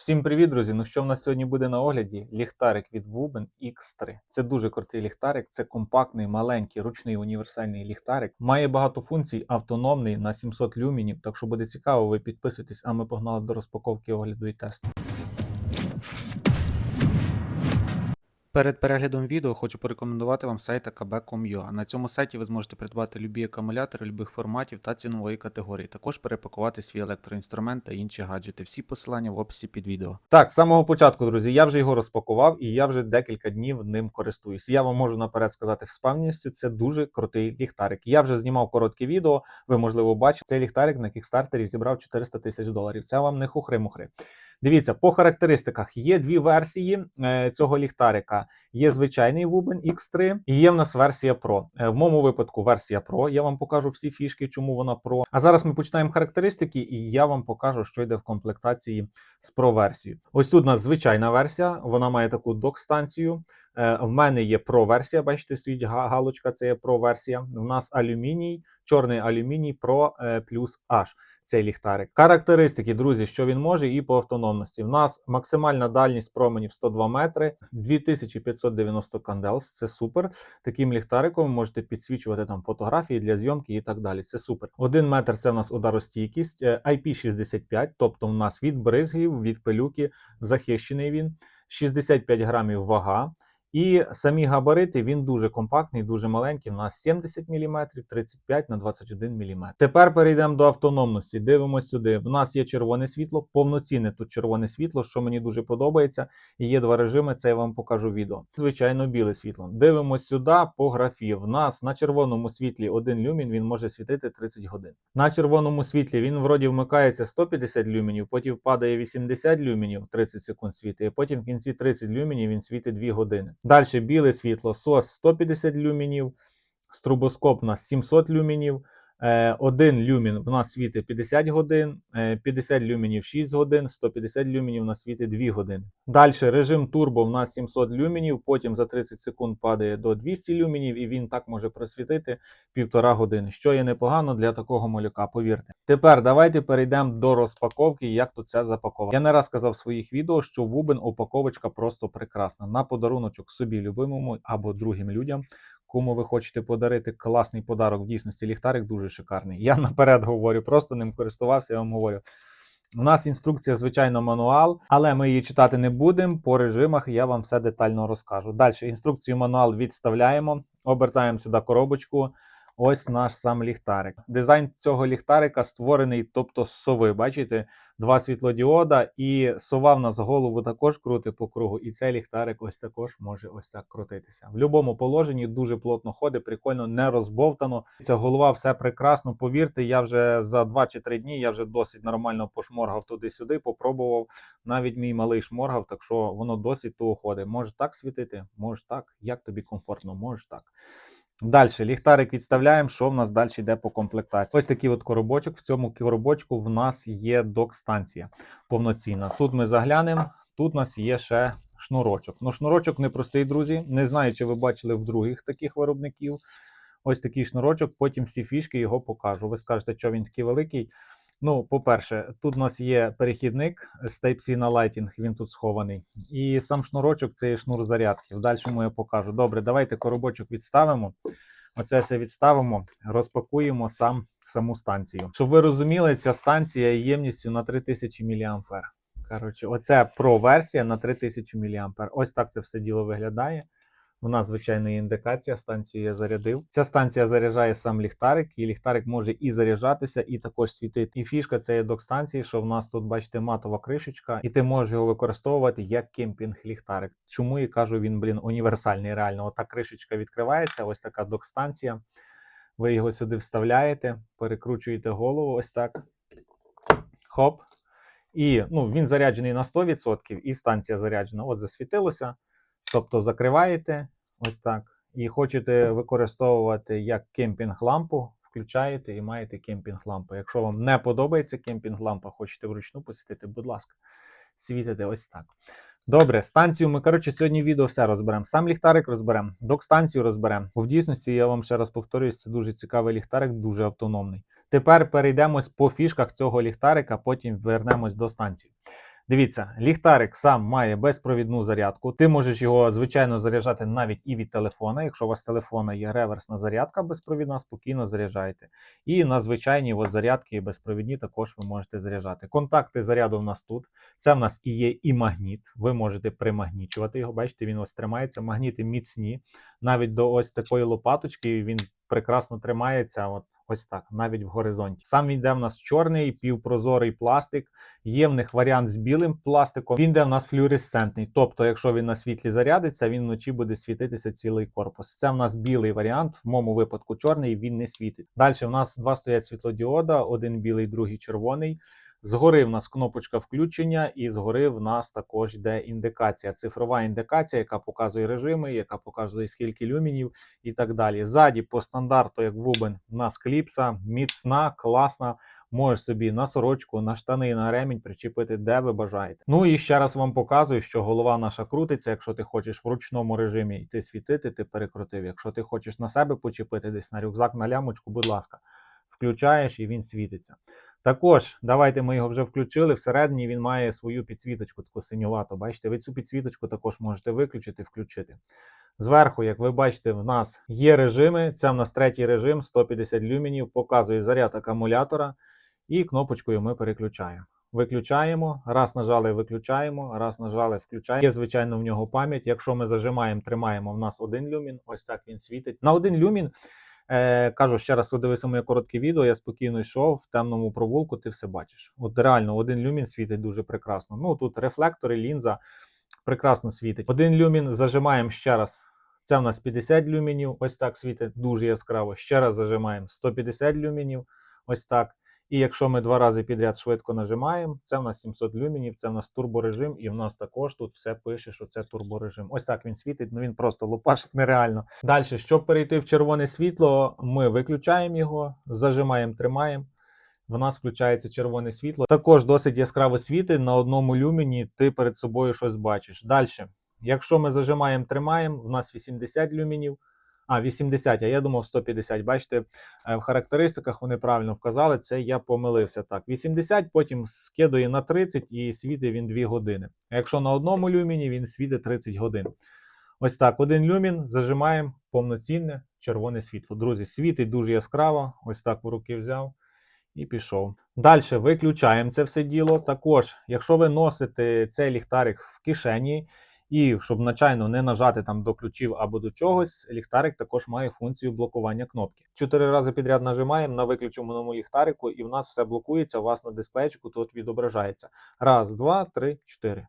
Всім привіт, друзі! Ну що в нас сьогодні буде на огляді? Ліхтарик від Wuben X3. Це дуже крутий ліхтарик, це компактний, маленький, ручний універсальний ліхтарик. Має багато функцій, автономний на 700 люмінів. Так що буде цікаво, ви підписуйтесь, а ми погнали до розпаковки огляду і тесту. Перед переглядом відео хочу порекомендувати вам сайт akb.com.ua. На цьому сайті ви зможете придбати любі акумулятори любих форматів та цінової категорії. Також перепакувати свій електроінструмент та інші гаджети. Всі посилання в описі під відео. Так, з самого початку, друзі, я вже його розпакував і я вже декілька днів ним користуюсь. Я вам можу наперед сказати з впевненістю, це дуже крутий ліхтарик. Я вже знімав коротке відео. Ви можливо бачите, цей ліхтарик на кікстартері зібрав 400 тисяч доларів. Це вам не хухри-мухри. Дивіться, по характеристиках є дві версії е, цього ліхтарика. Є звичайний Вубен X3 і є в нас версія Pro. Е, в моєму випадку версія Pro. Я вам покажу всі фішки, чому вона Pro. А зараз ми починаємо характеристики, і я вам покажу, що йде в комплектації з Pro версією. Ось тут у нас звичайна версія, вона має таку док-станцію. Е, В мене є Pro версія. Бачите, стоїть галочка, це є Pro версія. У нас алюміній, чорний алюміній Pro е, плюс H. Цей ліхтарик. Характеристики, друзі, що він може, і по автономності. В нас максимальна дальність променів 102 метри, 2590 кандел. Це супер. Таким ліхтариком ви можете підсвічувати там фотографії для зйомки і так далі. Це супер. Один метр це в нас ударостійкість, е, IP65, тобто в нас від бризгів, від пилюки захищений він. 65 грамів вага. І самі габарити він дуже компактний, дуже маленький. У нас 70 мм, 35 на 21 мм. Тепер перейдемо до автономності. Дивимось сюди. В нас є червоне світло, повноцінне тут червоне світло, що мені дуже подобається. Є два режими. Це я вам покажу відео. Звичайно, біле світло. Дивимось сюди по графі. В нас на червоному світлі 1 люмін він може світити 30 годин. На червоному світлі він вроді вмикається 150 люмінів, потім падає 80 люмінів, 30 секунд світить, і потім в кінці 30 люмінів він світить 2 години. Далі біле світло, сос 150 люмінів, стробоскоп у нас 700 люмінів. Е, Один люмін в нас світить 50 годин, е, 50 люмінів 6 годин, 150 люмінів на світить 2 години. Далі режим турбо в нас 700 люмінів, потім за 30 секунд падає до 200 люмінів, і він так може просвітити півтора години, що є непогано для такого малюка, повірте. Тепер давайте перейдемо до розпаковки, як тут це запаковано. Я не раз казав в своїх відео, що Вубен упаковочка просто прекрасна. На подаруночок собі любимому або другим людям. Кому ви хочете подарити класний подарок, в дійсності ліхтарик дуже шикарний. Я наперед говорю, просто ним користувався, я вам говорю. У нас інструкція, звичайно, мануал, але ми її читати не будемо. По режимах я вам все детально розкажу. Далі інструкцію мануал відставляємо, обертаємо сюди коробочку. Ось наш сам ліхтарик. Дизайн цього ліхтарика створений, тобто з сови. Бачите, два світлодіода, і сова в нас голову також крутить по кругу. І цей ліхтарик ось також може ось так крутитися. В будь-якому положенні дуже плотно ходить, прикольно, не розбовтано. Ця голова все прекрасно. Повірте, я вже за 2 чи 3 дні я вже досить нормально пошморгав туди-сюди, попробував. Навіть мій малий шморгав, так що воно досить того ходить. Може так світити, може так. Як тобі комфортно, може так. Далі ліхтарик відставляємо. Що в нас далі йде по комплектації? Ось такий от коробочок. В цьому коробочку в нас є док-станція повноцінна. Тут ми заглянемо. Тут у нас є ще шнурочок. Ну, шнурочок непростий, друзі. Не знаю, чи ви бачили в других таких виробників. Ось такий шнурочок. Потім всі фішки його покажу. Ви скажете, що він такий великий. Ну, по-перше, тут у нас є перехідник з Type-C на Lighting, він тут схований. І сам шнурочок це є шнур зарядки. В дальшому я покажу. Добре, давайте коробочок відставимо. Оце все відставимо, розпакуємо сам саму станцію. Щоб ви розуміли, ця станція ємністю на 3000 мА. Коротше, оце Pro-версія на 3000 мА. Ось так це все діло виглядає. Нас, звичайно, є індикація, станцію я зарядив. Ця станція заряджає сам ліхтарик, і ліхтарик може і заряджатися, і також світити. І фішка цієї док-станції, що в нас тут, бачите, матова кришечка, і ти можеш його використовувати як кемпінг-ліхтарик. Чому я кажу, він, блін, універсальний. Реально, ота кришечка відкривається, ось така док-станція. Ви його сюди вставляєте, перекручуєте голову, ось так. Хоп. І ну, він заряджений на 100%, і станція заряджена. От засвітилося. Тобто закриваєте ось так. І хочете використовувати як кемпінг-лампу, включаєте і маєте кемпінг-лампу. Якщо вам не подобається кемпінг-лампа, хочете вручну посвітити, будь ласка, світите ось так. Добре, станцію ми, коротше, сьогодні відео все розберемо. Сам ліхтарик розберемо, док-станцію розберемо. Бо в дійсності, я вам ще раз повторюсь, це дуже цікавий ліхтарик, дуже автономний. Тепер перейдемось по фішках цього ліхтарика, потім вернемось до станції. Дивіться, ліхтарик сам має безпровідну зарядку. Ти можеш його звичайно заряджати навіть і від телефона. Якщо у вас телефона є реверсна зарядка безпровідна, спокійно заряджайте. І на звичайні от зарядки безпровідні також ви можете заряджати. Контакти заряду в нас тут. Це в нас і є і магніт. Ви можете примагнічувати його. Бачите, він ось тримається. Магніти міцні. Навіть до ось такої лопаточки він прекрасно тримається. От ось так, навіть в горизонті. Сам йде в нас чорний, півпрозорий пластик. Є в них варіант з білим пластиком. Він йде в нас флюоресцентний. Тобто, якщо він на світлі зарядиться, він вночі буде світитися цілий корпус. Це в нас білий варіант. В моєму випадку чорний він не світить. Далі в нас два стоять світлодіода: один білий, другий червоний. Згори в нас кнопочка включення, і згори в нас також йде індикація, цифрова індикація, яка показує режими, яка показує скільки люмінів і так далі. Ззаді по стандарту, як Вубен, у нас кліпса, міцна, класна. Можеш собі на сорочку, на штани, на ремінь причепити, де ви бажаєте. Ну і ще раз вам показую, що голова наша крутиться. Якщо ти хочеш в ручному режимі йти світити, ти перекрутив. Якщо ти хочеш на себе почепити десь на рюкзак, на лямочку, будь ласка, включаєш і він світиться. Також давайте ми його вже включили. Всередині він має свою підсвіточку, таку синювату. Бачите, ви цю підсвіточку також можете виключити, включити. Зверху, як ви бачите, в нас є режими. Це в нас третій режим, 150 люмінів, показує заряд акумулятора, і кнопочкою ми переключаємо. Виключаємо, раз нажали, виключаємо, раз нажали, включаємо. Є, звичайно, в нього пам'ять. Якщо ми зажимаємо, тримаємо, в нас один люмін. Ось так він світить. На один люмін Е, кажу ще раз, хто дивився моє коротке відео, я спокійно йшов в темному провулку, ти все бачиш. От реально, один люмін світить дуже прекрасно. Ну тут рефлектори, лінза прекрасно світить. Один люмін зажимаємо ще раз. Це в нас 50 люмінів, ось так світить, дуже яскраво. Ще раз зажимаємо 150 люмінів, ось так. І якщо ми два рази підряд швидко нажимаємо, це в нас 700 люмінів, це в нас турборежим, і в нас також тут все пише, що це турборежим. Ось так він світить, ну він просто лупашить нереально. Далі, щоб перейти в червоне світло, ми виключаємо його, зажимаємо, тримаємо. В нас включається червоне світло. Також досить яскраво світить. На одному люміні ти перед собою щось бачиш. Далі, якщо ми зажимаємо, тримаємо, в нас 80 люмінів. А, 80, а я думав 150. Бачите, е, в характеристиках вони правильно вказали, це я помилився. Так, 80, потім скидує на 30 і світить він 2 години. А якщо на одному люміні, він світить 30 годин. Ось так, один люмін зажимаємо повноцінне червоне світло. Друзі, світить дуже яскраво. Ось так в руки взяв і пішов. Далі виключаємо це все діло. Також, якщо ви носите цей ліхтарик в кишені, і щоб начайно не нажати там до ключів або до чогось, ліхтарик також має функцію блокування кнопки. Чотири рази підряд нажимаємо на виключеному ліхтарику, і в нас все блокується. У вас на дисплейчику тут відображається. Раз, два, три, чотири.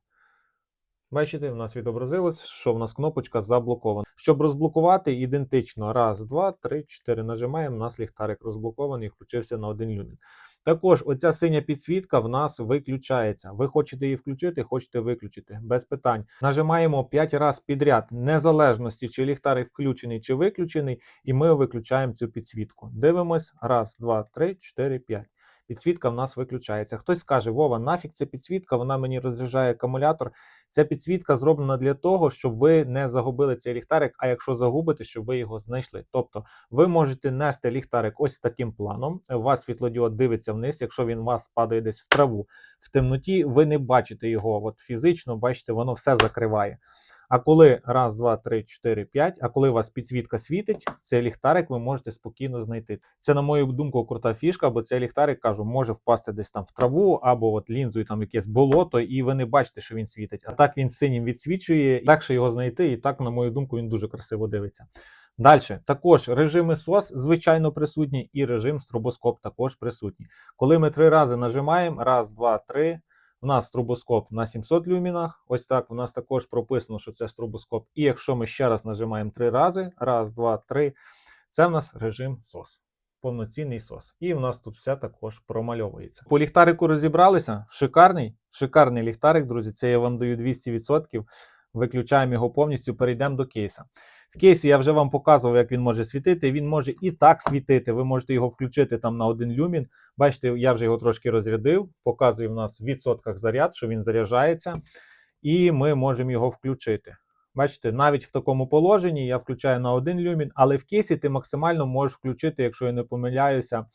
Бачите, в нас відобразилось, що в нас кнопочка заблокована. Щоб розблокувати, ідентично. Раз, два, три, чотири. Нажимаємо, у нас ліхтарик розблокований, включився на один люмін. Також оця синя підсвітка в нас виключається. Ви хочете її включити, хочете виключити. Без питань. Нажимаємо 5 разів підряд, незалежності, чи ліхтарик включений чи виключений, і ми виключаємо цю підсвітку. Дивимось. Раз, два, три, чотири, п'ять. Підсвітка в нас виключається. Хтось скаже, Вова, нафіг ця підсвітка, вона мені розряджає акумулятор. Ця підсвітка зроблена для того, щоб ви не загубили цей ліхтарик, а якщо загубите, щоб ви його знайшли. Тобто ви можете нести ліхтарик ось таким планом. У вас світлодіод дивиться вниз. Якщо він у вас падає десь в траву в темноті, ви не бачите його. От фізично, бачите, воно все закриває. А коли раз, два, три, чотири, п'ять, а коли у вас підсвітка світить, цей ліхтарик ви можете спокійно знайти. Це, на мою думку, крута фішка, бо цей ліхтарик кажу, може впасти десь там в траву або от лінзою там якесь болото, і ви не бачите, що він світить. А так він синім відсвічує, легше його знайти, і так, на мою думку, він дуже красиво дивиться. Далі, також режими SOS, звичайно, присутні, і режим стробоскоп також присутній. Коли ми три рази нажимаємо, раз, два, три. У нас стробоскоп на 700 люмінах. Ось так. У нас також прописано, що це стробоскоп. І якщо ми ще раз нажимаємо три рази, раз, два, три, це в нас режим SOS. Повноцінний SOS. І в нас тут все також промальовується. По ліхтарику розібралися. Шикарний, шикарний ліхтарик, друзі. Це я вам даю 200%. Виключаємо його повністю, перейдемо до кейса. В кейсі я вже вам показував, як він може світити. Він може і так світити. Ви можете його включити там на один люмін. Бачите, я вже його трошки розрядив. Показує в нас в відсотках заряд, що він заряджається, і ми можемо його включити. Бачите, навіть в такому положенні я включаю на один люмін, але в кейсі ти максимально можеш включити, якщо я не помиляюся,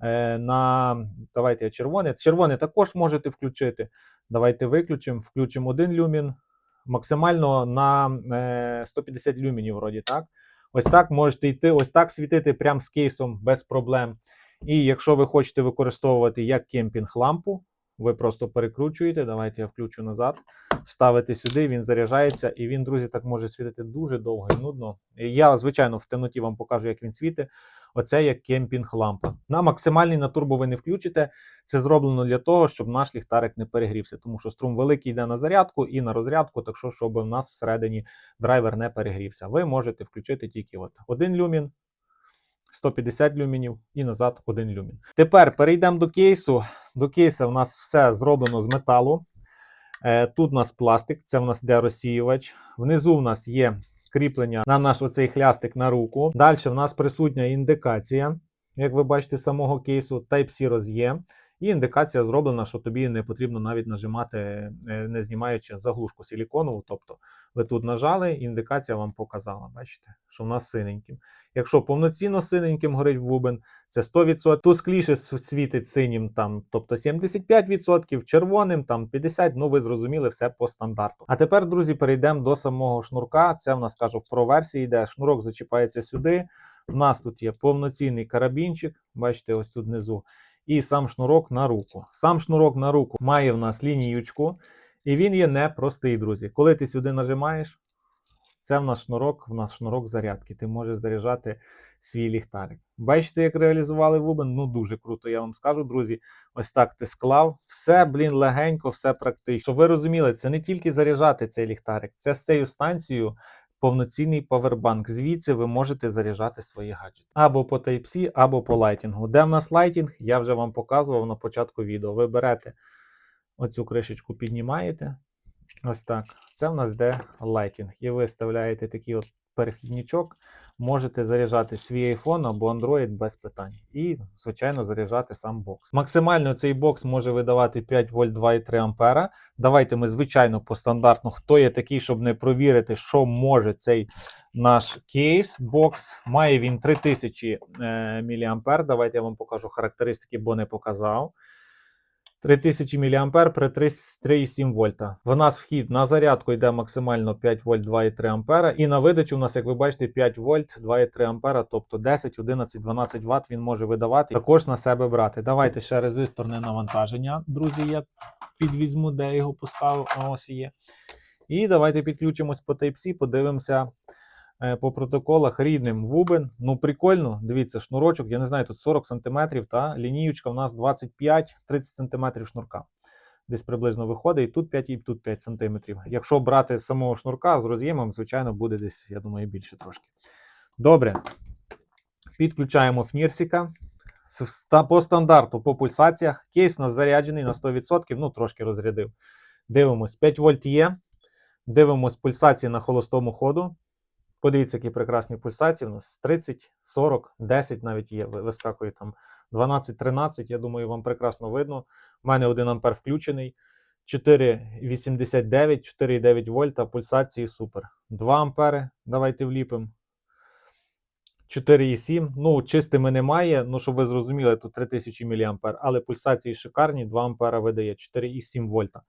е, на давайте я червоне. Червоне також можете включити. Давайте виключимо, включимо один люмін. Максимально на е, 150 люмінів, вроді так. Ось так можете йти, ось так світити прямо з кейсом без проблем. І якщо ви хочете використовувати як кемпінг лампу, ви просто перекручуєте. Давайте я включу назад. Ставите сюди, він заряджається, і він, друзі, так може світити дуже довго і нудно. Я, звичайно, в темноті вам покажу, як він світить. Оце як кемпінг лампа. На максимальний на турбо ви не включите. Це зроблено для того, щоб наш ліхтарик не перегрівся, тому що струм великий йде на зарядку і на розрядку, так що, щоб у нас всередині драйвер не перегрівся. Ви можете включити тільки от один люмін, 150 люмінів і назад 1 люмін. Тепер перейдемо до кейсу. До кейса в нас все зроблено з металу. Е, Тут у нас пластик, це в нас де розсіювач. Внизу у нас є кріплення на наш оцей хлястик на руку. Далі в нас присутня індикація, як ви бачите, самого кейсу, Type-C роз'єм. І індикація зроблена, що тобі не потрібно навіть нажимати, е, не знімаючи заглушку силіконову. Тобто ви тут нажали, індикація вам показала. Бачите, що в нас синеньким. Якщо повноцінно синеньким горить бубен, це 100%. Тускліше світить синім, там, тобто 75%, червоним там 50%, ну ви зрозуміли все по стандарту. А тепер, друзі, перейдемо до самого шнурка. Це в нас кажу, Pro версії йде. Шнурок зачіпається сюди. У нас тут є повноцінний карабінчик, бачите, ось тут внизу. І сам шнурок на руку. Сам шнурок на руку має в нас лініючку, і він є непростий, друзі. Коли ти сюди нажимаєш, це в нас шнурок, в нас шнурок зарядки. Ти можеш заряджати свій ліхтарик. Бачите, як реалізували Вубен? Ну дуже круто, я вам скажу, друзі. Ось так ти склав. Все, блін, легенько, все практично. Щоб ви розуміли, це не тільки заряджати цей ліхтарик, це з цією станцією повноцінний павербанк. Звідси ви можете заряджати свої гаджети. Або по Type-C, або по лайтінгу. Де в нас лайтінг, я вже вам показував на початку відео. Ви берете оцю кришечку, піднімаєте. Ось так. Це в нас йде лайтінг. І ви вставляєте такий от перехідничок. Можете заряджати свій iPhone або Android без питань. І, звичайно, заряджати сам бокс. Максимально цей бокс може видавати 5 вольт 2,3 ампера. Давайте ми, звичайно, по стандартну, хто є такий, щоб не провірити, що може цей наш кейс бокс. Має він 3000 е, мА. Давайте я вам покажу характеристики, бо не показав. 3000 мА при 3,7 вольта. В нас вхід на зарядку йде максимально 5 вольт 2,3 ампера. І на видачу у нас, як ви бачите, 5 вольт 2,3 ампера, тобто 10, 11, 12 Вт він може видавати. Також на себе брати. Давайте ще резисторне навантаження. Друзі, я підвізьму, де його поставив. Ось є. І давайте підключимось по Type-C, подивимося по протоколах рідним Вубен. Ну, прикольно. Дивіться, шнурочок, я не знаю, тут 40 см, та лініючка у нас 25-30 см шнурка. Десь приблизно виходить, і тут 5, і тут 5 см. Якщо брати з самого шнурка з роз'ємом, звичайно, буде десь, я думаю, більше трошки. Добре. Підключаємо фнірсика. По стандарту, по пульсаціях. Кейс у нас заряджений на 100%, ну трошки розрядив. Дивимось, 5 вольт є. Дивимось пульсації на холостому ходу. Подивіться, які прекрасні пульсації. У нас 30, 40, 10 навіть є. Вискакує там 12, 13. Я думаю, вам прекрасно видно. У мене 1 ампер включений. 4,89, 4,9 вольта. Пульсації супер. 2 ампери. Давайте вліпимо. 4,7. Ну, чистими немає. Ну, щоб ви зрозуміли, тут 3000 мА, але пульсації шикарні. 2 ампера видає 4,7 вольта.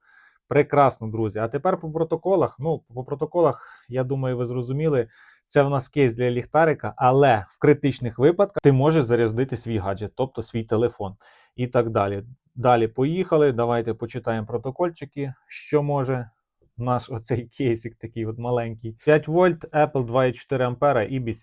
Прекрасно, друзі. А тепер по протоколах. Ну, по протоколах, я думаю, ви зрозуміли. Це в нас кейс для ліхтарика, але в критичних випадках ти можеш зарядити свій гаджет, тобто свій телефон і так далі. Далі поїхали. Давайте почитаємо протокольчики, що може наш оцей кейсик такий от маленький. 5 вольт, Apple 2,4 ампера і.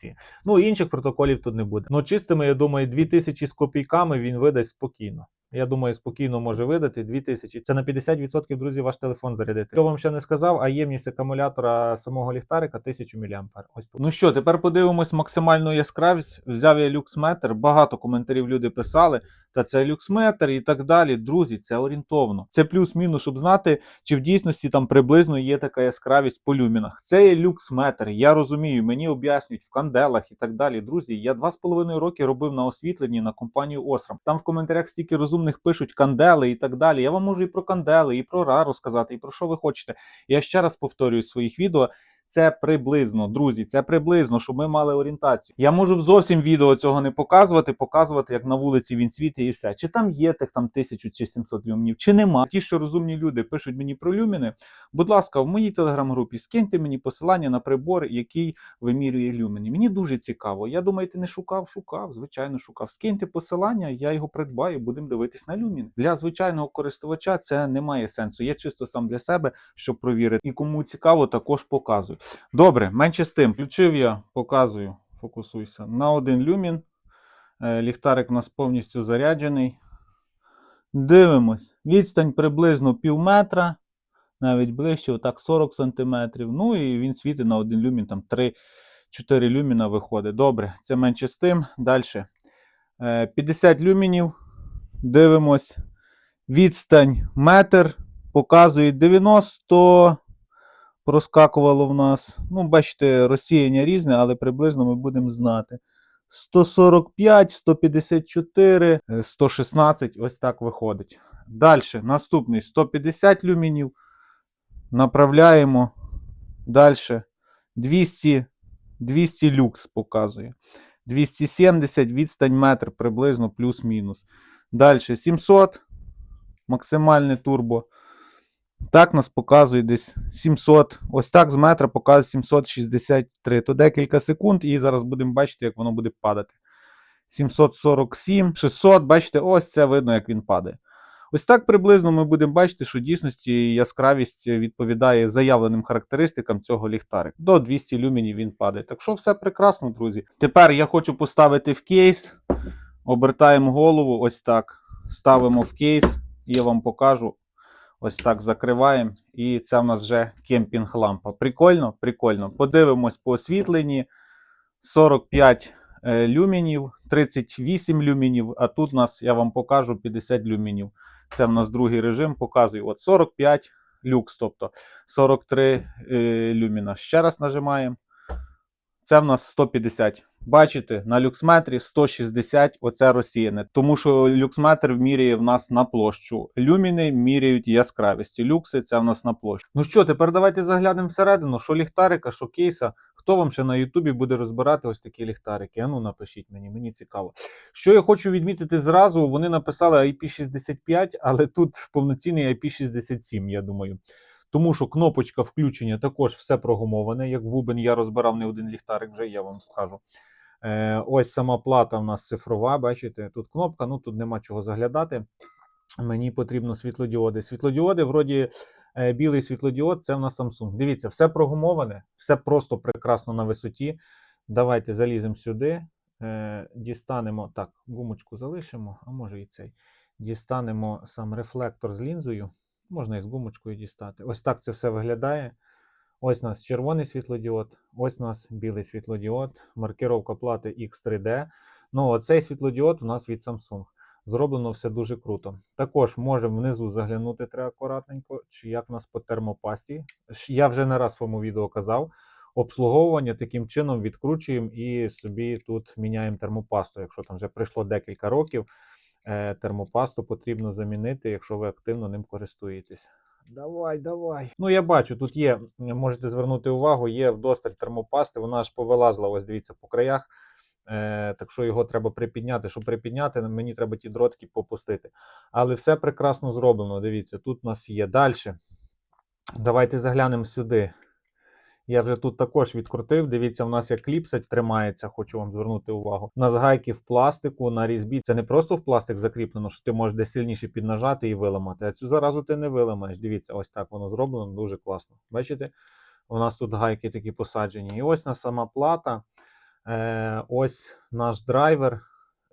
Ну, інших протоколів тут не буде. Ну, чистими, я думаю, 2000 з копійками він видасть спокійно. Я думаю, спокійно може видати 2000. Це на 50%, друзі, ваш телефон зарядити. Хто вам ще не сказав, а ємність акумулятора самого ліхтарика 1000 мА. Ось тут. Ну що, тепер подивимось максимальну яскравість. Взяв я люксметр. Багато коментарів люди писали. Та це люксметр і так далі. Друзі, це орієнтовно. Це плюс-мінус, щоб знати, чи в дійсності там приблизно є така яскравість по люмінах. Це є люксметр. Я розумію, мені об'яснюють в канделах і так далі. Друзі, я два з половиною роки робив на освітленні на компанію Osram. Там в коментарях стільки розумних пишуть кандели і так далі. Я вам можу і про кандели, і про ра розказати, і про що ви хочете. Я ще раз повторюю в своїх відео. Це приблизно, друзі, це приблизно, щоб ми мали орієнтацію. Я можу зовсім відео цього не показувати, показувати, як на вулиці він світить і все. Чи там є тих там 1000 чи 700 люмінів, чи нема. Ті, що розумні люди пишуть мені про люміни. Будь ласка, в моїй телеграм-групі скиньте мені посилання на прибор, який вимірює люміни. Мені дуже цікаво. Я думаю, ти не шукав, шукав, звичайно, шукав. Скиньте посилання, я його придбаю, будемо дивитись на люмін. Для звичайного користувача це не має сенсу. Я чисто сам для себе, щоб провірити. І кому цікаво, також показую. Добре, менше з тим. Включив я, показую, фокусуйся. На один люмін. Е, Ліхтарик у нас повністю заряджений. Дивимось. Відстань приблизно пів метра, навіть ближче, отак 40 сантиметрів. Ну і він світить на один люмін, там 3-4 люміна виходить. Добре, це менше з тим. Далі. 50 люмінів. Дивимось. Відстань метр. Показує 90. Проскакувало в нас. Ну, бачите, розсіяння різне, але приблизно ми будемо знати. 145, 154, е, 116, ось так виходить. Далі, наступний 150 люмінів. Направляємо. Далі 200, 200 люкс показує. 270, відстань метр приблизно плюс-мінус. Далі 700, максимальне турбо. Так нас показує десь 700. Ось так з метра показує 763. То декілька секунд, і зараз будемо бачити, як воно буде падати. 747, 600. Бачите, ось це видно, як він падає. Ось так приблизно ми будемо бачити, що дійсності яскравість відповідає заявленим характеристикам цього ліхтарика. До 200 люмінів він падає. Так що все прекрасно, друзі. Тепер я хочу поставити в кейс. Обертаємо голову, ось так. Ставимо в кейс, і я вам покажу. Ось так закриваємо. І це в нас вже кемпінг-лампа. Прикольно, прикольно. Подивимось по освітленні. 45 е, люмінів, 38 люмінів, а тут нас, я вам покажу, 50 люмінів. Це в нас другий режим, показую. От 45 люкс, тобто 43 е, люміна. Ще раз нажимаємо. Це в нас 150. Бачите, на люксметрі 160 оце розсіяне. Тому що люксметр міряє в нас на площу. Люміни міряють яскравість. Люкси це в нас на площу. Ну що, тепер давайте заглянемо всередину, що ліхтарика, що кейса. Хто вам ще на Ютубі буде розбирати ось такі ліхтарики? А ну напишіть мені, мені цікаво. Що я хочу відмітити зразу, вони написали IP65, але тут повноцінний IP67, я думаю. Тому що кнопочка включення також все прогумоване. Як Вубен я розбирав не один ліхтарик, вже я вам скажу. Е, ось сама плата у нас цифрова, бачите, тут кнопка, ну тут нема чого заглядати. Мені потрібно світлодіоди. Світлодіоди, вроді е, білий світлодіод, це в нас Samsung. Дивіться, все прогумоване, все просто прекрасно на висоті. Давайте заліземо сюди, е, дістанемо так, гумочку залишимо, а може і цей. Дістанемо сам рефлектор з лінзою. Можна і з гумочкою дістати. Ось так це все виглядає. Ось у нас червоний світлодіод, ось у нас білий світлодіод, маркировка плати X3D. Ну, оцей світлодіод у нас від Samsung. Зроблено все дуже круто. Також можемо внизу заглянути треба акуратненько, чи як у нас по термопасті. Я вже не раз в своєму відео казав. Обслуговування таким чином відкручуємо і собі тут міняємо термопасту. Якщо там вже пройшло декілька років, термопасту потрібно замінити, якщо ви активно ним користуєтесь. Давай, давай. Ну, я бачу, тут є, можете звернути увагу, є вдосталь термопасти, вона аж повилазла, ось дивіться, по краях. Е, так що його треба припідняти. Щоб припідняти, мені треба ті дротки попустити. Але все прекрасно зроблено. Дивіться, тут у нас є далі. Давайте заглянемо сюди. Я вже тут також відкрутив. Дивіться, у нас як кліпсать тримається, хочу вам звернути увагу. У нас гайки в пластику на різьбі. Це не просто в пластик закріплено, що ти можеш десь сильніше піднажати і виламати. А цю заразу ти не виламаєш. Дивіться, ось так воно зроблено, дуже класно. Бачите? У нас тут гайки такі посаджені. І ось на сама плата. Е, ось наш драйвер,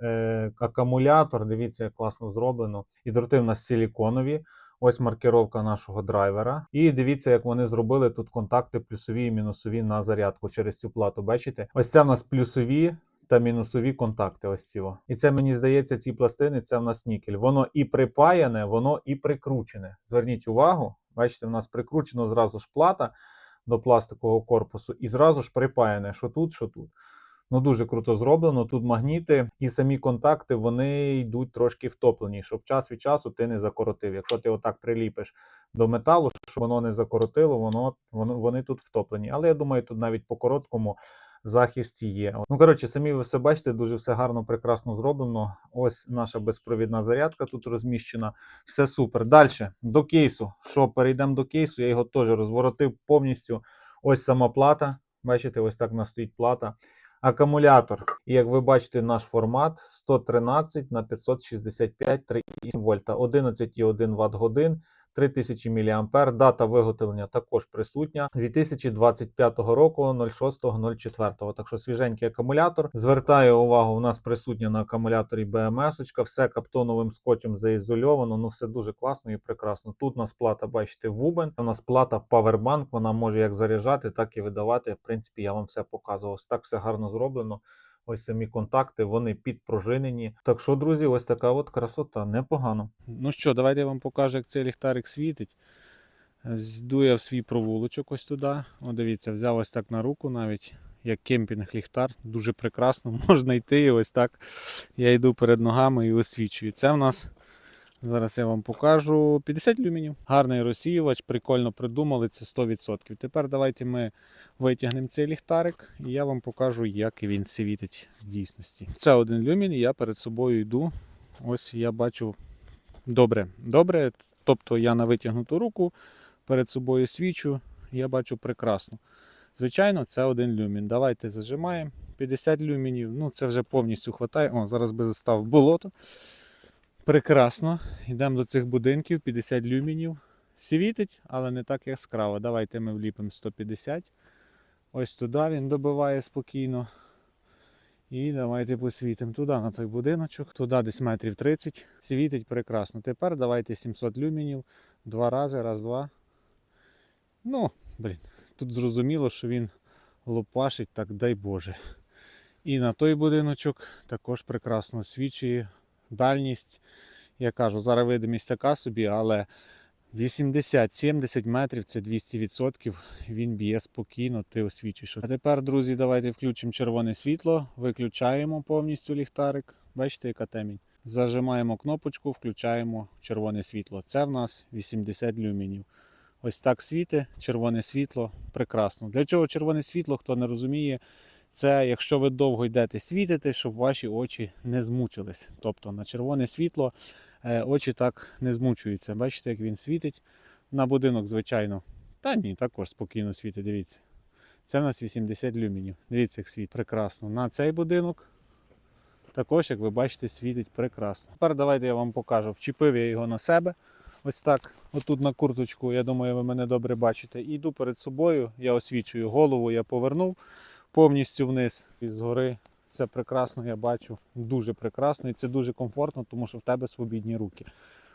е, акумулятор. Дивіться, як класно зроблено. І дроти в нас силіконові. Ось маркировка нашого драйвера. І дивіться, як вони зробили тут контакти плюсові і мінусові на зарядку через цю плату. Бачите? Ось це в нас плюсові та мінусові контакти. Ось ці. І це мені здається, ці пластини це в нас нікель. Воно і припаяне, воно і прикручене. Зверніть увагу, бачите, в нас прикручено зразу ж плата до пластикового корпусу, і зразу ж припаяне, що тут, що тут. Ну дуже круто зроблено. Тут магніти і самі контакти вони йдуть трошки втоплені, щоб час від часу ти не закоротив. Якщо ти отак приліпиш до металу, щоб воно не закоротило, воно, воно вони тут втоплені. Але я думаю, тут навіть по короткому захист є. Ну коротше, самі ви все бачите, дуже все гарно, прекрасно зроблено. Ось наша безпровідна зарядка тут розміщена. Все супер. Далі до кейсу. Що перейдемо до кейсу? Я його теж розворотив повністю. Ось сама плата. Бачите, ось так у нас стоїть плата. Акумулятор. Як ви бачите, наш формат 113 на 565 3,7 вольта, 11,1 Вт годин, 3000 мА. Дата виготовлення також присутня 2025 року 06.04. Так що свіженький акумулятор. Звертаю увагу, у нас присутня на акумуляторі БМС, все каптоновим скотчем заізольовано. Ну все дуже класно і прекрасно. Тут у нас плата, бачите, вубен. У нас плата Powerbank, вона може як заряджати, так і видавати. В принципі, я вам все показував. Так все гарно зроблено. Ось самі контакти, вони підпружинені. Так що, друзі, ось така от красота, непогано. Ну що, давайте я вам покажу, як цей ліхтарик світить. Зйду я в свій провулочок ось туди. О, дивіться, взяв ось так на руку навіть, як кемпінг ліхтар. Дуже прекрасно. Можна йти ось так. Я йду перед ногами і освічую. Це в нас. Зараз я вам покажу 50 люмінів. Гарний розсіювач, прикольно придумали, це 100%. Тепер давайте ми витягнемо цей ліхтарик і я вам покажу, як він світить в дійсності. Це один люмін, і я перед собою йду. Ось я бачу добре. Добре. Тобто я на витягнуту руку перед собою свічу, я бачу прекрасно. Звичайно, це один люмін. Давайте зажимаємо. 50 люмінів, ну це вже повністю хватає. О, зараз би застав болото. Прекрасно. Йдемо до цих будинків, 50 люмінів. Світить, але не так яскраво. Давайте ми вліпимо 150. Ось туди він добиває спокійно. І давайте посвітимо туди, на той будиночок, туди десь метрів 30. Світить прекрасно. Тепер давайте 700 люмінів. Два рази, раз, два. Ну, блін, тут зрозуміло, що він лопашить, так дай Боже. І на той будиночок також прекрасно освічує дальність. Я кажу, зараз видимість така собі, але 80-70 метрів це 200%. Він б'є спокійно, ти освічиш. А тепер, друзі, давайте включимо червоне світло, виключаємо повністю ліхтарик. Бачите, яка темінь. Зажимаємо кнопочку, включаємо червоне світло. Це в нас 80 люмінів. Ось так світи, червоне світло, прекрасно. Для чого червоне світло, хто не розуміє, це якщо ви довго йдете світити, щоб ваші очі не змучились. Тобто на червоне світло е, очі так не змучуються. Бачите, як він світить. На будинок, звичайно. Та ні, також спокійно світить, дивіться. Це в нас 80 люмінів. Дивіться, як світ. Прекрасно. На цей будинок також, як ви бачите, світить прекрасно. Тепер давайте я вам покажу. Вчепив я його на себе. Ось так, отут на курточку, я думаю, ви мене добре бачите. І йду перед собою, я освічую голову, я повернув повністю вниз і згори. Це прекрасно, я бачу. Дуже прекрасно. І це дуже комфортно, тому що в тебе свобідні руки.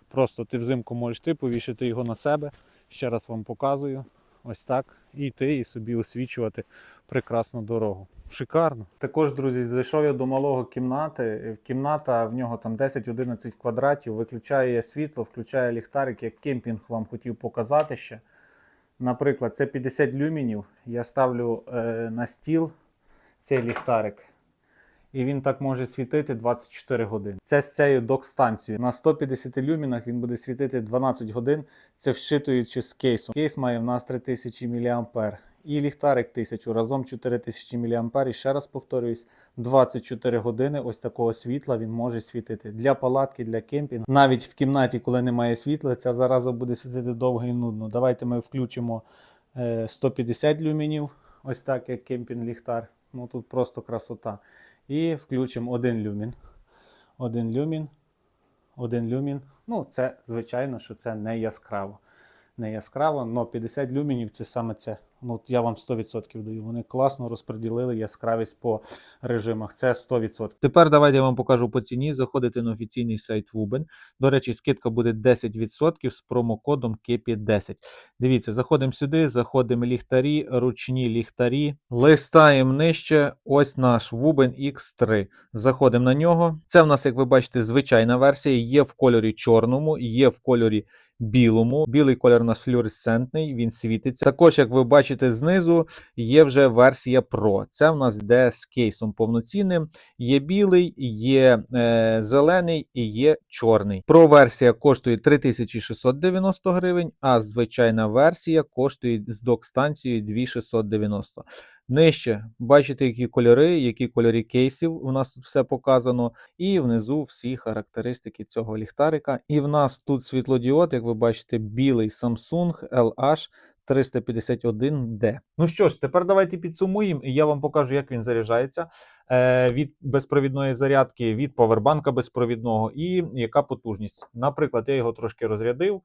Просто ти взимку можеш ти повішати його на себе. Ще раз вам показую. Ось так. І йти, і собі освічувати прекрасну дорогу. Шикарно. Також, друзі, зайшов я до малого кімнати. Кімната в нього там 10-11 квадратів, виключає світло, включає ліхтарик, як кемпінг вам хотів показати ще. Наприклад, це 50 люмінів. Я ставлю е, на стіл цей ліхтарик. І він так може світити 24 години. Це з цією док-станцією. На 150 люмінах він буде світити 12 годин. Це вчитуючи з кейсом. Кейс має в нас 3000 мА. І ліхтарик 1000, разом 4000 мА. І ще раз повторююсь, 24 години ось такого світла він може світити. Для палатки, для кемпінгу. Навіть в кімнаті, коли немає світла, ця зараза буде світити довго і нудно. Давайте ми включимо е, 150 люмінів, ось так, як кемпінг-ліхтар. Ну тут просто красота. І включимо один люмін. Один люмін. Один люмін. Ну, це, звичайно, що це не яскраво. Не яскраво, але 50 люмінів це саме це. Ну, я вам 100% даю. Вони класно розподілили яскравість по режимах. Це 100%. Тепер давайте я вам покажу по ціні. Заходите на офіційний сайт Wuben. До речі, скидка буде 10% з промокодом KEPI10. Дивіться, заходимо сюди, заходимо ліхтарі, ручні ліхтарі. Листаємо нижче. Ось наш Wuben X3. Заходимо на нього. Це в нас, як ви бачите, звичайна версія. Є в кольорі чорному, є в кольорі білому. Білий колір у нас флюоресцентний, він світиться. Також, як ви бачите знизу, є вже версія Pro. Це в нас йде з кейсом повноцінним. Є білий, є е, зелений і є чорний. Pro версія коштує 3690 гривень, а звичайна версія коштує з док-станцією 2690. Нижче бачите, які кольори, які кольори кейсів. У нас тут все показано. І внизу всі характеристики цього ліхтарика. І в нас тут світлодіод, як ви бачите, білий Samsung LH 351D. Ну що ж, тепер давайте підсумуємо, і я вам покажу, як він заряджається е, від безпровідної зарядки, від повербанка безпровідного і яка потужність. Наприклад, я його трошки розрядив.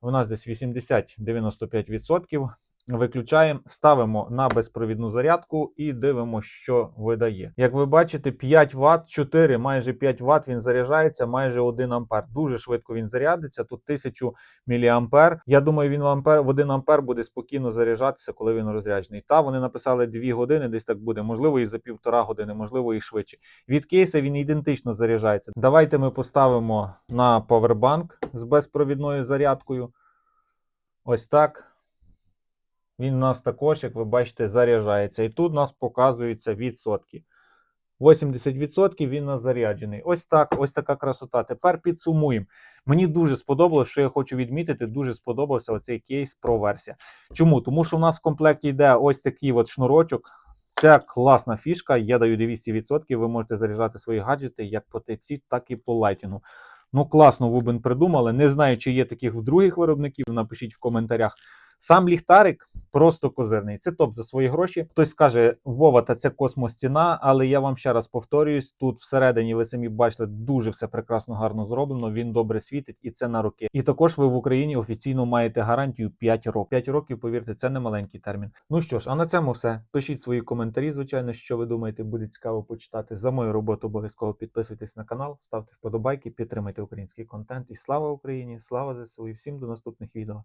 У нас десь 80-95%. Виключаємо, ставимо на безпровідну зарядку і дивимося, що видає. Як ви бачите, 5 Вт, 4, майже 5 Вт він заряджається, майже 1 ампер. Дуже швидко він зарядиться. Тут 1000 мА. Я думаю, він в, ампер, в 1 ампер буде спокійно заряджатися, коли він розряджений. Та вони написали 2 години, десь так буде. Можливо, і за півтора години, можливо, і швидше. Від кейса він ідентично заряджається. Давайте ми поставимо на повербанк з безпровідною зарядкою. Ось так. Він у нас також, як ви бачите, заряджається. І тут у нас показуються відсотки. 80% він у нас заряджений. Ось так, ось така красота. Тепер підсумуємо. Мені дуже сподобалось, що я хочу відмітити, дуже сподобався оцей кейс Pro версія. Чому? Тому що в нас в комплекті йде ось такий от шнурочок. Це класна фішка. Я даю 200%. Ви можете заряджати свої гаджети як по Type-C, так і по Lightning. Ну, класно, Вубен придумали. Не знаю, чи є таких в других виробників. Напишіть в коментарях. Сам ліхтарик просто козирний. Це топ за свої гроші. Хтось скаже, Вова, та це космос ціна, але я вам ще раз повторююсь: тут всередині ви самі бачите, дуже все прекрасно гарно зроблено. Він добре світить і це на роки. І також ви в Україні офіційно маєте гарантію 5 років. 5 років, повірте, це не маленький термін. Ну що ж, а на цьому все. Пишіть свої коментарі, звичайно, що ви думаєте, буде цікаво почитати. За мою роботу обов'язково підписуйтесь на канал, ставте вподобайки, підтримайте український контент. І слава Україні! Слава ЗСУ! І всім до наступних відео.